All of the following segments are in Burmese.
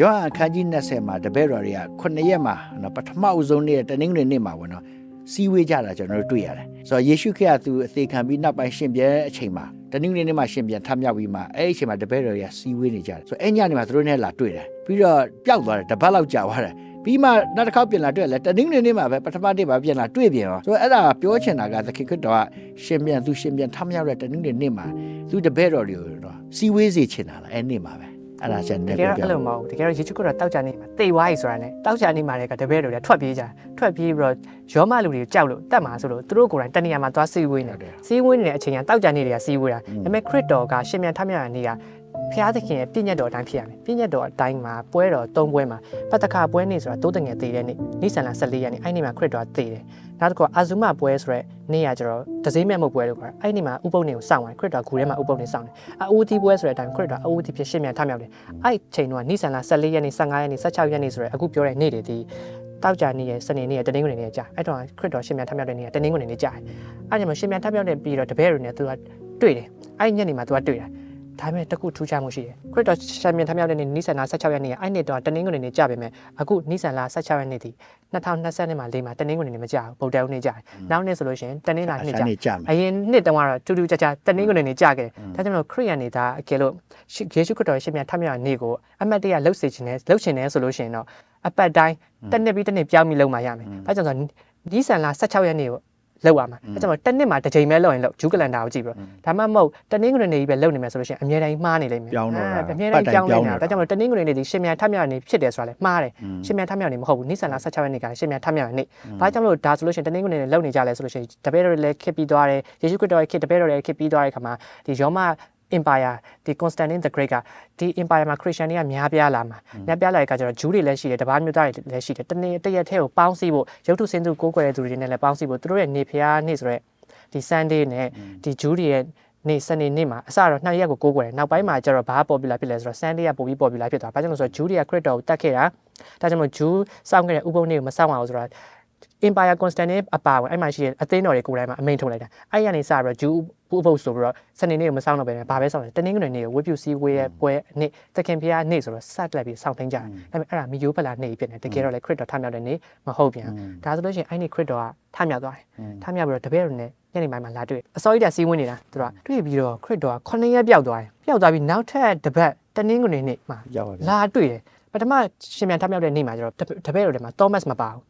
ယောဟန်အခန်းကြီး20မှာတပည့်တော်တွေက9ရက်မှာနော်ပထမအဦးဆုံးနေ့တနင်္ဂနွေနေ့မှာပေါ့နော်စီဝေးကြတာကျွန်တော်တို့တွေ့ရတယ်ဆိုတော့ယေရှုခရစ်ကသူအသေးခံပြီးနောက်ပိုင်းရှင်ပြန်တဲ့အချိန်မှာတနင်္ဂနွေနေ့မှာရှင်ပြန်ထမြောက်ပြီးမှအဲ့ဒီအချိန်မှာတပည့်တော်တွေကစီဝေးနေကြတယ်ဆိုတော့အဲ့ညနေမှာသူတို့နဲ့လာတွေ့တယ်ပြီးတော့ပျောက်သွားတယ်တပတ်လောက်ကြာသွားတယ်ပြီးမှနောက်တစ်ခေါက်ပြန်လာတွေ့လဲတနင်္ဂနွေနေ့မှာပဲပထမနေ့မှာပြန်လာတွေ့ပြန်ရောဆိုတော့အဲ့ဒါပြောချင်တာကသခင်ခရစ်တော်ကရှင်ပြန်သူရှင်ပြန်ထမြောက်တဲ့တနင်္ဂနွေနေ့မှာသူတပည့်တော်တွေကိုတော့စီဝေးစေချင်တာလားအဲ့နေ့မှာပဲ အဲ့ဒါချက်တနဲ့ကယ်ပြောတော့အဲ့လိုမဟုတ်ဘူးတကယ်တော့ယေရှုခရစ်တော်တောက်ကြနေမှာတေဝါးကြီးဆိုတာနဲ့တောက်ကြနေမှာလည်းကတပည့်တော်တွေထွက်ပြေးကြထွက်ပြေးပြီးတော့ရောမလူတွေကိုကြောက်လို့တတ်မှာဆိုလို့သူတို့ကိုယ်တိုင်တနေရာမှာသွားစီဝေးနေစီဝေးနေတဲ့အချိန်ကတောက်ကြနေတွေကစီဝေးတာဒါပေမဲ့ခရစ်တော်ကရှင်မြန်ထမြောက်ရနေက ဖျားသခင်ရဲ့ပြည့်ညတ်တော်အတိုင်းဖြစ်ရမယ်ပြည့်ညတ်တော်အတိုင်းမှာပွဲတော်၃ပွဲမှာပတ်တခါပွဲနေ့ဆိုတာတိုးတငယ်သေးတဲ့နေ့နိဆန်လာ14ရက်နေ့အဲ့နေ့မှာခရစ်တော်ကသေးတယ်နောက်တစ်ခုအာဇုမပွဲဆိုရဲနေ့ကကျတော့ဒဇိမဲ့မုတ်ပွဲလို့ခေါ်တယ်အဲ့နေ့မှာဥပုပ်နေကိုစောင့်တယ်ခရစ်တော်ဂူထဲမှာဥပုပ်နေစောင့်တယ်အအိုးတီပွဲဆိုတဲ့အတိုင်းခရစ်တော်အအိုးတီဖြစ်ရှင်မြန်ထမြောက်တယ်အဲ့ချိန်တော့နိဆန်လာ14ရက်နေ့15ရက်နေ့16ရက်နေ့ဆိုရဲအခုပြောတဲ့နေ့တွေဒီတောက်ကြနေ့ရဲ့စနေနေ့ရဲ့တနင်္ဂနွေနေ့ရဲ့ကြာအဲ့တော့ခရစ်တော်ရှင်မြန်ထမြောက်တဲ့နေ့ကတနင်္ဂနွေနေ့ကြာတယ်အဲ့ဒီမှာရှင်မြန်ထမြောက်တဲ့ပြီးတော့တပည့်တွေနဲ့သူကတွေ့တယ်အဲ့ညနေမှာသူကတွေ့တယ် ဒါပေမဲ့တခုထူးခြားမှုရှိတယ်ခရစ်တော်ရှင်မြန်ထမြောက်တဲ့နေ့နိဆန်လာ16ရက်နေ့အဲ့နေ့တော့တနင်္ဂနွေနေ့ကြာပေမဲ့အခုနိဆန်လာ16ရက်နေ့ဒီ2020နှစ်မှာလေးမှာတနင်္ဂနွေနေ့မကြာဘူးဗုဒ္ဓဦးနေ့ကြာတယ်နောက်နေ့ဆိုလို့ရှိရင်တနင်္လာနေ့ကြာနေ့ကြာမယ်အရင်နှစ်တုန်းကတော့တူတူကြကြတနင်္ဂနွေနေ့ကြာခဲ့တယ်ဒါကြောင့်မလို့ခရိယန်နေတာအကယ်လို့ရှေယေရှုခရစ်တော်ရဲ့ရှင်မြန်ထမြောက်တဲ့နေ့ကိုအမတ်တရလှုပ်စေခြင်းနဲ့လှုပ်ခြင်းနဲ့ဆိုလို့ရှိရင်တော့အပတ်တိုင်းတစ်နှစ်ပြီးတစ်နှစ်ပြောင်းပြီးလုပ်မှရမယ်။ဒါကြောင့်ဆိုဒီဆန်လာ16ရက်နေ့ကို လောက်ရမှာ။ဒါကြောင့်မို့တစ်နှစ်မှာတစ်ချိန်ပဲလောက်ရင်လောက်ဂျူးကလန်ဒါကိုကြည့်ပြီးတော့ဒါမှမဟုတ်တနင်္ဂနွေနေ့ကြီးပဲလုပ်နေမယ်ဆိုလို့ရှိရင်အမြဲတမ်းမှားနေလိမ့်မယ်ပြောင်းတော့တာအမြဲတမ်းပြောင်းနေတာပတ်တိုင်းပြောင်းနေတာဒါကြောင့်မို့တနင်္ဂနွေနေ့ဒီရှင်မြန်ထမြောက်တဲ့နေ့ဖြစ်တယ်ဆိုတာလေမှားတယ်။ရှင်မြန်ထမြောက်နေမဟုတ်ဘူး။နိဆန်လာ16ရက်နေ့ကလည်းရှင်မြန်ထမြောက်တဲ့နေ့။ဘာကြောင့်မလို့ဒါဆိုလို့ရှိရင်တနင်္ဂနွေနေ့လောက်နေကြလဲဆိုလို့ရှိရင်တပည့်တော်တွေလည်းခစ်ပြီးသွားတယ်။ယေရှုခရစ်တော်ရဲ့ခစ်တပည့်တော်တွေခစ်ပြီးသွားတဲ့ခါမှာဒီယောမ empire ဒီ Constantine the Great ကဒီ empire မှာ Christian တွေကများပြားလာမှာများပြားလာတဲ့အခါကျတော့ဂျူးတွေလည်းရှိတယ်တပားမျိုးသားတွေလည်းရှိတယ်တနေ့တစ်ရက်တည်းကိုပေါင်းစည်းဖို့ရုပ်ထုစင်းသူကိုးကွယ်တဲ့သူတွေနဲ့လည်းပေါင်းစည်းဖို့သူတို့ရဲ့နေဖျားနေ့ဆိုရက်ဒီ Sunday နဲ့ဒီဂျူးတွေရဲ့နေ့စနေနေ့မှာအစတော့နှစ်ရက်ကိုကိုးကွယ်တယ်နောက်ပိုင်းမှာကျတော့ဘာ popular ဖြစ်လဲဆိုတော့ Sunday ကပိုပြီး popular ဖြစ်သွားဘာကြောင့်လဲဆိုတော့ဂျူးတွေက Christ တော်ကိုတတ်ခဲ့တာဒါကြောင့်မို့ဂျူးစောင့်ခဲ့တဲ့ဥပုံနေ့ကိုမစောင့်အောင်ဆိုတော့ Empire Constantine အပါဝင်အဲ့မှာရှိတဲ့အသင်းတော်တွေကိုယ်တိုင်မှာအမိန့်ထုတ်လိုက်တာအဲ့ရနေစပြီးတော့ဂျူး ပူပုတ်ဆိုပြီးတော့စနေနေ့ကိုမစောင့်တော့ပဲဘာပဲစောင့်လဲတနင်္ဂနွေနေ့ကိုဝတ်ပြုစည်းဝေးရဲ့ပွဲနေ့တခင်ဖျားနေ့ဆိုတော့စက်လိုက်ပြီးစောင့်သိမ်းကြတယ်ဒါပေမဲ့အဲ့ဒါမီယိုးဖလာနေ့ဖြစ်နေတကယ်တော့လေခရစ်တော်ထမြောက်တဲ့နေ့မဟုတ်ပြန်ဒါဆိုလို့ရှိရင်အဲ့နေ့ခရစ်တော်ကထမြောက်သွားတယ်ထမြောက်ပြီးတော့တပည့်တော်နဲ့ညနေပိုင်းမှာလာတွေ့အစောကြီးတက်စီးဝင်နေတာသူကတွေ့ပြီးတော့ခရစ်တော်က9ရက်ပျောက်သွားတယ်ပျောက်သွားပြီးနောက်ထပ်တစ်ပတ်တနင်္ဂနွေနေ့မှာရောက်ပါပြီလာတွေ့တယ်ပထမရှင်မြန်ထမြောက်တဲ့နေ့မှာကျတော့တပည့်တော်တွေမှာ Thomas မပါဘူး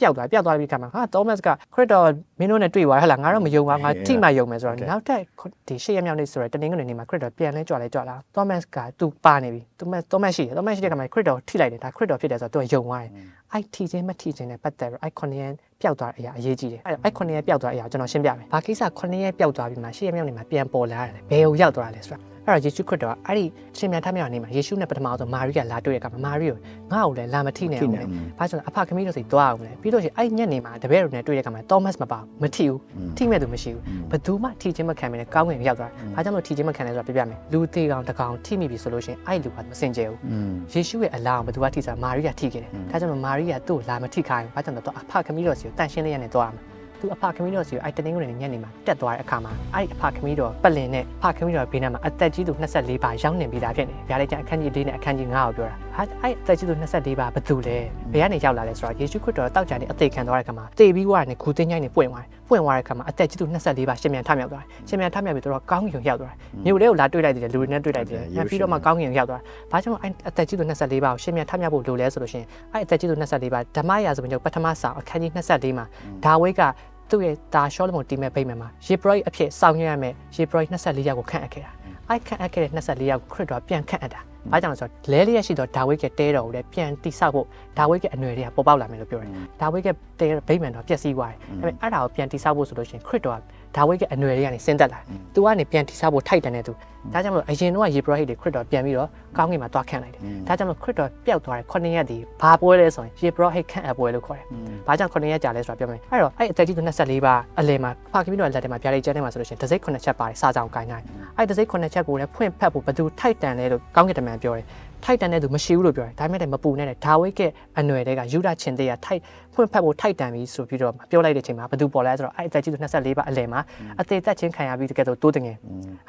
ပျောက်သွားပျောက်သွားပြီးခါမှာဟာ Thomas ကခရစ်တော်မင်းတို့နဲ့တွေ့သွားဟဲ့လားငါတော့မယုံပါငါထိမှယုံမယ်ဆိုတော့နောက်ထပ်ဒီရှေ့ရမြောက်နေ့ဆိုတော့တနင်္ဂနွေနေ့မှာခရစ်တော်ပြန်လဲကြွလဲကြွလာ Thomas ကသူပါနေပြီ Thomas Thomas ရှိတယ် Thomas ရှိတဲ့ခါမှာခရစ်တော်ထိလိုက်တယ်ဒါခရစ်တော်ဖြစ်တယ်ဆိုတော့သူကယုံသွားတယ်အဲ့ထိချင်းမထိချင်းနဲ့ပတ်သက်ပြီးအဲ့9ရက်ပျောက်သွားတဲ့အရာအရေးကြီးတယ်အဲ့အဲ့9ရက်ပျောက်သွားတဲ့အရာကျွန်တော်ရှင်းပြမယ်ဘာကိစ္စ9ရက်ပျောက်သွားပြီးမှရှေ့ရမြောက်နေ့မှာပြန်ပေါ်လာတယ်ဘယ်ကိုရောက်သွားလဲဆိုတာ အဲ့တော့ယေရှုခရစ်တော်ကအဲ့ဒီရှင်မြန်ထမြောက်နေမှာယေရှုနဲ့ပထမဆုံးမာရိကလာတွေ့တဲ့အခါမှာမာရိကိုငါ့ကိုလည်းလာမထိနဲ့အောင်လေဘာကြောင့်လဲအဖခမီးတို့စီသွားအောင်လေပြီးတော့ရှိရင်အဲ့ညက်နေမှာတပည့်တော်နဲ့တွေ့တဲ့အခါမှာသောမတ်မပါဘူးမထိဘူးထိမဲ့သူမရှိဘူးဘယ်သူမှထိချင်းမခံမနဲ့ကောင်းငင်ရောက်သွားတယ်ဘာကြောင့်လို့ထိချင်းမခံလဲဆိုတာပြပြမယ်လူသေးကောင်တကောင်ထိမိပြီဆိုလို့ရှိရင်အဲ့လူကမစင်ကြယ်ဘူးอืมယေရှုရဲ့အလားအောင်ဘယ်သူကထိစားမာရိကထိခဲ့တယ်ဒါကြောင့်မို့မာရိကသူ့ကိုလာမထိခိုင်းဘူးဘာကြောင့်လဲတော့အဖခမီးတော်စီကိုတန်ရှင်းလေးရနေသွားရမှာ သူအဖခမီးတော်စီကိုအဲ့တနင်္ဂနွေနေ့ညနေမှာတက်သွားတဲ့အခါမှာအဲ့အဖခမီးတော်ပတ်လင်နဲ့ဖခမီးတော်ဘေးနားမှာအသက်ကြီးသူ24ပါရောက်နေပြီးသားဖြစ်နေဗျာလေကျန်အခန်းကြီး၄နဲ့အခန်းကြီး9ကိုပြောတာ ဟာအဲ့အသက်ကြီးသူ24ပါဘယ်သူလဲဘယ်ကနေရောက်လာလဲဆိုတော့ယေရှုခရစ်တော်တောက်ကြတဲ့အသေးခံသွားတဲ့အခါမှာတေပြီးွားနဲ့ဂူတင်းညိုင်းနဲ့ပွင့်သွားတယ်ပွင့်သွားတဲ့အခါမှာအသက်ကြီးသူ24ပါရှင်မြန်ထမြောက်သွားတယ်ရှင်မြန်ထမြောက်ပြီးတော့ကောင်းကင်ရောက်သွားတယ်မြို့လေးကိုလာတွေ့လိုက်တယ်လူတွေနဲ့တွေ့လိုက်တယ်ပြီးတော့မှကောင်းကင်ရောက်သွားတယ်ဘာကြောင့်အဲ့အသက်ကြီးသူ24ပါကိုရှင်မြန်ထမြောက်ဖို့လိုလဲဆိုလို့ရှိရင်အဲ့အသက်ကြီးသူ24ပါဓမ္မရာဇဝင်ချုပ်ပထမဆောင်အခန်းကြီး24မှာဒါဝိတ်ကသူ့ရဲ့ဒါရှောလမုန်တီမဲ့ဗိမ္မာန်မှာယေဘရဟိအဖြစ်ဆောင်ရွက်ရမယ်ယေဘရဟိ24ယောက်ကိုခန့်အပ်ခဲ့တာအဲ့ခန့်အပ်ခဲ့တဲ့24ယောက်ကိုခရစ်တော်ပြန်ခန့်အပ်တာ။ ဘာကြောင့်လဲဆိုတော့လဲလျက်ရှိတော့ဒါဝိတ်ကတဲတော်ကိုလည်းပြန်တိဆောက်ဖို့ဒါဝိတ်ကအနွယ်တွေကပေါ်ပေါက်လာမယ်လို့ပြောတယ်။ဒါဝိတ်ကတဲဗိမ္မာန်တော်ပျက်စီးသွားတယ်။ဒါပေမဲ့အဲ့ဒါကိုပြန်တိဆောက်ဖို့ဆိုလို့ရှိရင်ခရစ်တော်က ဒါဝိတ်ကအနွယ်တွေကနေဆင်းသက်လာ။သူကနေပြန်တိဆောက်ဖို့ထိုက်တန်တဲ့သူ။ဒါကြောင့်မလို့အရင်တော့ယေဘရဟိတွေခရစ်တော်ပြန်ပြီးတော့ကောင်းကင်မှာတွားခန့်လိုက်တယ်။ဒါကြောင့်မလို့ခရစ်တော်ပျောက်သွားတဲ့9ရက်ဒီဘာပွဲလဲဆိုရင်ယေဘရဟိခန့်အပ်ပွဲလို့ခေါ်တယ်။ဘာကြောင့်9ရက်ကြာလဲဆိုတာပြောမယ်အဲ့တော့အဲ့အသက်ကြီးသူ24ပါအလယ်မှာဖာကမီတို့လက်ထဲမှာပြားလေးကျန်းထဲမှာဆိုလို့ရှိရင်တစ်စိတ်9ချက်ပါတယ်စာကြောင်ကိုင်းနိုင်အဲ့တစ်စိတ်9ချက်ကိုလည်းဖွင့်ဖက်ဖို့ဘယ်သူထိုက်တန်လဲလို့ကောင်းကင်တမန်ပြောတယ် ထိုက်တန်တဲ့သူမရှိဘူးလို့ပြောတယ်ဒါပေမဲ့လည်းမပူနဲ့တဲ့ဒါဝိတ်ရဲ့အနွယ်တွေကယူဒချင်းတဲ့ကထိုက်ဖွင့်ဖက်ဖို့ထိုက်တန်ပြီဆိုပြီးတော့ပြောလိုက်တဲ့အချိန်မှာဘယ်သူပေါ်လဲဆိုတော့အဲ့အသက်ကြီးသူ24ပါအလယ်မှာအသေးသက်ချင်းခံရပြီးတကယ်တော့တိုးတင်ငယ်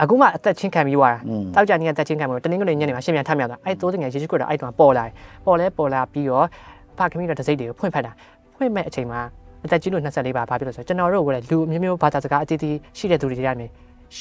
အခုမှအသက်ချင်းခံပြီးွားတာတောက်ကြနေအသက်ချင်းခံပြီးတော့တနင်္ဂနွေညနေမှာရှင်းပြန်ထမြောက်တာအဲ့တိုးတင်ငယ်ယေရှုခရစ်တော်အဲ့တုန်းကပေါ်လာတယ်ပေါ်လဲပေါ်လာပြီးတော့ဖခင်မိတော်တစိမ့်တွေကိုဖွင့်ဖက်တာဖွင့်မဲ့အချိန်မှာအသက်ကြီးလို့24ပါဘာဖြစ်လို့ဆိုတော့ကျွန်တော်တို့ကလည်းလူမျိုးမျိုးဘာသာစကားအတီးတီးရှိတဲ့သူတွေတွေကနေ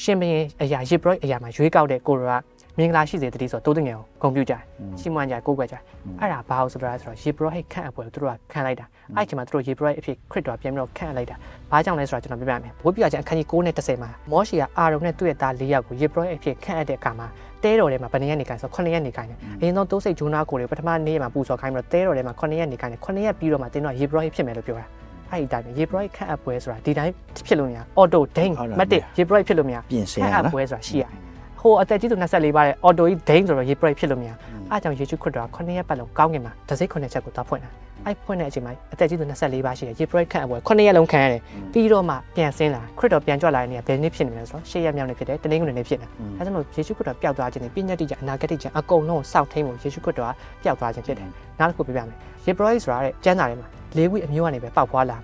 ရှင်ဘရင်အရာယေဘရအရာမှာရွေးကောက်တဲ့ကိုရောက မင်္ဂလာရှိစေတည်းဆိုတိုးတင်ငယ်ကိုဂုဏ်ပြုကြတယ်ရှင်းမွမ်းကြကိုးကွယ်ကြအဲ့ဒါဘာလို့ဆိုတော့ဆိုတော့ယေဘရဟိတ်ခန့်အပွဲကိုသူတို့ကခံလိုက်တာအဲ့ဒီချိန်မှာသူတို့ယေဘရအဖြစ်ခရစ်တော်ပြန်ပြီးတော့ခန့်လိုက်တာဘာကြောင့်လဲဆိုတော့ကျွန်တော်ပြပြမယ်ဘိုးပြချင်အခန်းကြီး9နဲ့10မှာမောရှိကအာရုံနဲ့သူ့ရဲ့သား၄ယောက်ကိုယေဘရအဖြစ်ခန့်အပ်တဲ့အခါမှာတဲတော်ထဲမှာဘယ်နှစ်ရက်နေခိုင်းဆို9ရက်နေခိုင်းတယ်အရင်ဆုံးတိုးစိတ်ဂျူနာကိုတွေပထမနေ့မှာပူဇော်ခိုင်းပြီးတော့တဲတော်ထဲမှာ9ရက်နေခိုင်းတယ်9ရက်ပြီးတော့မှတင်းတော့ယေဘရဟိတ်ဖြစ်မယ်လို့ပြောတာအဲ့ဒီတိုင်းပဲယေဘရဟိတ်ခန့်အပ်ပွဲဆိုတာဒီတိုင်းဖြစ်လို့မရအော်တိုဒိန်းမတ်တစ်ယေဘရဟိတ်ဖြစ်လို့မရပြင်ဆင်ခရန့်အပ်နော်ပွဲဆိုတာရှိရတယ် ဟိုအသက်ကြီးသူ24ပါးရဲ့အော်တိုကြီးဒိန်းဆိုတော့ရေပရိတ်ဖြစ်လို့မရအားကြောင့်ယေရှုခရစ်တော်က9ရက်ပတ်လုံးကောင်းကင်မှာတစ်စိတ်9ချက်ကိုသွားဖွင့်တာအဲ့ဖွင့်တဲ့အချိန်မှာအသက်ကြီးသူ24ပါးရှိတယ်ရေပရိတ်ခန့်အပွဲ9ရက်လုံးခံရတယ်ပြီးတော့မှပြန်ဆင်းလာခရစ်တော်ပြန်ကြွလာတဲ့နေ့ကဘယ်နေ့ဖြစ်နေလဲဆိုတော့10ရက်မြောက်နေ့ဖြစ်တယ်တနင်္ဂနွေနေ့ဖြစ်တယ်အဲကြောင့်မို့ယေရှုခရစ်တော်ပျောက်သွားခြင်းနဲ့ပြည့်ညတ်တိကျအနာဂတ်တိကျအကုန်လုံးစောင့်ထိန်ဖို့ယေရှုခရစ်တော်ကပျောက်သွားခြင်းဖြစ်တယ်နောက်တစ်ခုပြပြမယ်ရေပရိတ်ဆိုတာတဲ့ကျမ်းစာထဲမှာ လေးဝိအမျိုးကနေပဲပေါက်ဖွားလာ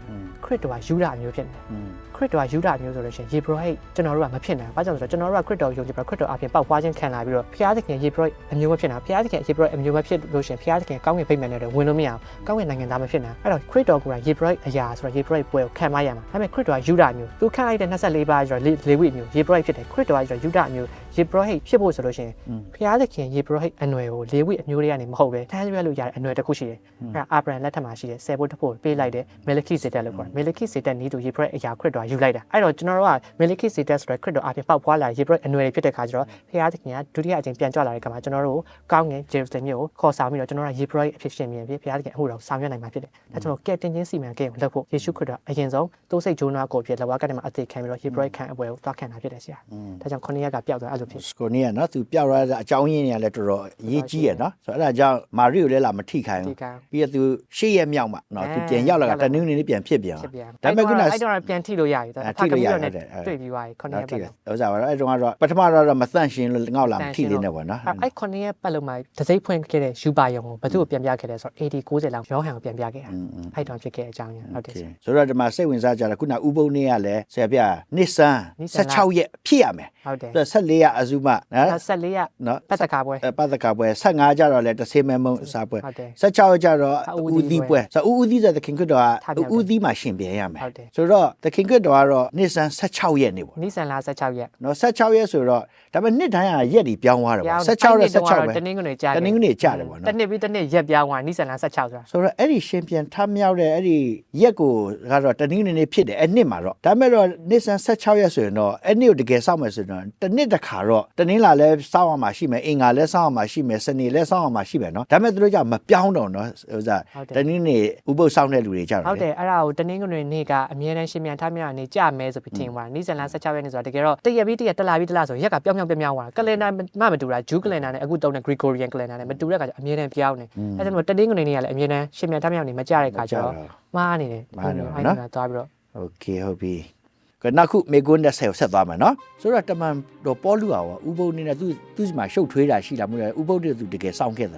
ခရစ်တော်ကယူဒအမျိုးဖြစ်တယ်ခရစ်တော်ကယူဒအမျိုးဆိုလို့ရှိရင်ယေဘရဟိတ်ကျွန်တော်တို့ကမဖြစ်နိုင်ဘူး။ဘာကြောင့်လဲဆိုတော့ကျွန်တော်တို့ကခရစ်တော်ကိုယုံကြည်ပြီးတော့ခရစ်တော်အပြင်ပေါက်ဖွားခြင်းခံလာပြီးတော့ဖျားသခင်ယေဘရဟိတ်အမျိုးမဖြစ်နိုင်ဘူး။ဖျားသခင်ယေဘရဟိတ်အမျိုးမဖြစ်လို့ရှိရင်ဖျားသခင်ကောင်းကင်ဗိမာန်နဲ့တော့ဝင်လို့မရဘူး။ကောင်းကင်နိုင်ငံသားမဖြစ်နိုင်ဘူး။အဲ့တော့ခရစ်တော်ကယေဘရဟိတ်အရာဆိုတော့ယေဘရဟိတ်ပွဲကိုခံမရမှာ။ဒါပေမဲ့ခရစ်တော်ကယူဒအမျိုးသူခံလိုက်တဲ့24ပါးဆိုတော့လေဝိအမျိုးယေဘရဟိတ်ဖြစ်တယ်ခရစ်တော်ကဆိုတော့ယူဒအမျိုး ယေဘရဟိတ်ဖြစ်ဖို့ဆိုလို့ရှိရင်ဖျားသခင်ယေဘရဟိတ်အနွယ်ကိုလေဝိအမျိုးတွေကနေမဟုတ်ပဲထမ်းရွက်လို့ရတဲ့အနွယ်တစ်ခုရှိတယ်။အဲ့ဒါအာဗြဟံလက်ထက်မှာရှိတဲ့ဆယ်ဘုတ်တစ်ဖို့ပေးလိုက်တဲ့မေလခိစေတက်လို့ခေါ်တယ်။မေလခိစေတက်နီးသူယေဘရဟိတ်အရာခရစ်တော်ကယူလိုက်တာ။အဲ့တော့ကျွန်တော်တို့ကမေလခိစေတက်ဆိုတဲ့ခရစ်တော်အပြင်ပေါက်ဖွားလာတဲ့ယေဘရဟိတ်အနွယ်တွေဖြစ်တဲ့ခါကျတော့ဖျားသခင်ကဒုတိယအကြိမ်ပြန်ကြွလာတဲ့ခါမှာကျွန်တော်တို့ကောင်းငင်ဂျေရုဆလင်မြို့ကိုခေါ်ဆောင်ပြီးတော့ကျွန်တော်တို့ကယေဘရဟိတ်အဖြစ်ရှင်မြင်ပြီးဖျားသခင်အမှုတော်ဆောင်ရွက်နိုင်မှာဖြစ်တယ်။ဒါကျွန်တော်ကဲတင်ချင်းစီမံကိန်းကိုလုပ်ဖို့ယေရှုခရစ်တော်အရင်ဆုံးတိုးစိတ်ဂျိုးနာကိုဖြစ်လက်ဝါးကတည်းကအသေးခံပြီးတော့ယေဘရဟိတ်ခံအပွဲကိုသွားခံတာဖြစ်တယ်ဆရာ။ဒါကြောင့်ခုနှစ်ရက်ကပျောက်သွားအဲ့လိုဖြစ်စကိုနီကနော်သူပျောက်ရတဲ့အကြောင်းရင်းတွေကလည်းတော်တော်အရေးကြီးရနော်ဆိုတော့အဲ့ဒါကြောင့်မာရီကိုလည်းလာမထိခိုင်းဒီဘူးကံပြီးတော့သူရှေ့ရက်မြောက်မှာနော်သူအဲပြန်ရောက်လာရောက်တာလာတနင်္ဂနွေနေ့ပြန်ဖြစ်ပြန်ဖြစ်ပြန်ဒါပေမဲ့ခုနအဲ့တော့ပြန်ထိလို့ရပြီအဲထိလို့ရဖခင်ဟုနဲ့တ်တယ်အဲတွေ့ပြီးသွားပြီခုနှစ်နော်ရက်ထိပတ်တယ်လုံးဥစားပါတော့အဲ့တုန်းကတော့ပထမတော့မသန့်ရှင်းလို့ငေါ့လာမထိသေးနဲ့ပေါ့နော်အဲ့ခုနှစ်ရက်ပတ်လုံးမှာတစိမ့်ဖွင့်ခဲ့တဲ့ယူပါယုံကိုဘသူ့ကိုပြန်ပြခဲ့လဲဆိုတော့ AD 90လောက်ရောဟန်ကိုပြန်ပြခဲ့တာအဲ့တော့ဖြစ်ခဲ့တဲ့အကြောင်းရင်းဟုတ်တယ်ဆရာဆိုတော့ဒီမှာစိတ်ဝင်စားကြတာခုနဥပုံနေ့ကလည်းဆရာပြနှစ်စန်းနှစ်ဆန်းလား16ရက်ဖြစ်ရမယ်ဟုတ်တယ်သူ14ရက်အစုမနော်14ရက်နော်ပတ်သက်ကားပွဲအဲပတ်သက်ကပွဲ15ကြတော့လည်းတစ်ဆေးမဲမုံစားပွဲဟုတ်တယ်16ကြတော့အဦးဦးသီးသီးပွဲပွဲဆိုတော့ဦးဦးသီးဆိုတဲ့ခင်ခွတ်တော်ထားပြောကက်တယ်ဦးသီးမှာရှင်ပြန်ရမယ်ဟုတ်တယ်ဆိုတော့တခင်ခွတ်တော်ကတော့နှစ်စန်း16ရက်နေပေါ့နိဆန်လာ16ရက်နော်16ရက်ဆိုတော့ဒါပေမဲ့နှစ်တိုင်းကရက်ဒီပြောင်းသွားတယ်ပေါ့16ရက်16ပဲတနင်္ဂနွေကြာတနင်္ဂနွေကြာတယ်ပေါ့နော်တနစ်ပြီးတနစ်ရက်ပြောင်းသွားနိဆန်လာ16ဆိုတာဆိုတော့အဲ့ဒီရှင်ပြန်ထမြောက်တဲ့အဲ့ဒီရက်ကိုကတော့တနင်္ဂနွေနေ့ဖြစ်တယ်အဲ့နှစ်မှာတော့ဒါပေမဲ့တော့နှစ်စန်း16ရက်ဆိုရင်တော့အဲ့နှစ်ကိုတကယ်စောင့်မယ်ဆိုရင်တော့တစ်နှစ်တစ်ခါတော့တနင်္လာလဲစောင့်ရမှာရှိမယ်အင်္ဂါလဲစောင့်ရမှာရှိမယ်စနေလဲစောင့်ရမှာရှိမယ်နော်ဒါပေမဲ့သူတို့ကြောင့်မပြောင်းတော့နော်ဥစားတနင်္ဂနွေဥပုသ်စောင့်တဲ့လူတွေကြတော့ ဟုတ်တယ်အဲ့ဒါကိုတနင်္ဂနွေနေ့ကအမြဲတမ်းရှင်မြန်ထားမြောက်နေကြမယ်ဆိုပြီးထင်သွားနိဆန်လာ16ရက်နေ့ဆိုတာတကယ်တော့တရက်ပြီးတရက်တက်လာပြီးတက်လာဆိုရက်ကပြောင်းပြောင်းပြောင်းပြောင်းသွားကလန်ဒါမှမတူတာဂျူးကလန်ဒါနဲ့အခုတုံးတဲ့ Gregorian calendar နဲ့မတူတဲ့ခါကျအမြဲတမ်းပြောင်းနေအဲ့ဒါကြောင့်တနင်္ဂနွေနေ့ကလည်းအမြဲတမ်းရှင်မြန်ထားမြောက်နေမကြတဲ့ခါကျတော့မှားနေတယ် မှားနေပါ အဲ့ နော် ဒါသွားပြီးတော့ โอเคဟုတ်ပြီ ကနောက်ခုမေကွန်းတဲ့ဆယ်ကိုဆက်သွားမယ်နော်ဆိုတော့တမန်တော့ပေါ်လူအောင်ဥပုသ်နေနဲ့သူသူစီမှာရှုပ်ထွေးတာရှိလားမဟုတ်လားဥပုသ်တဲ့သူတကယ်စောင့်ခဲ့သ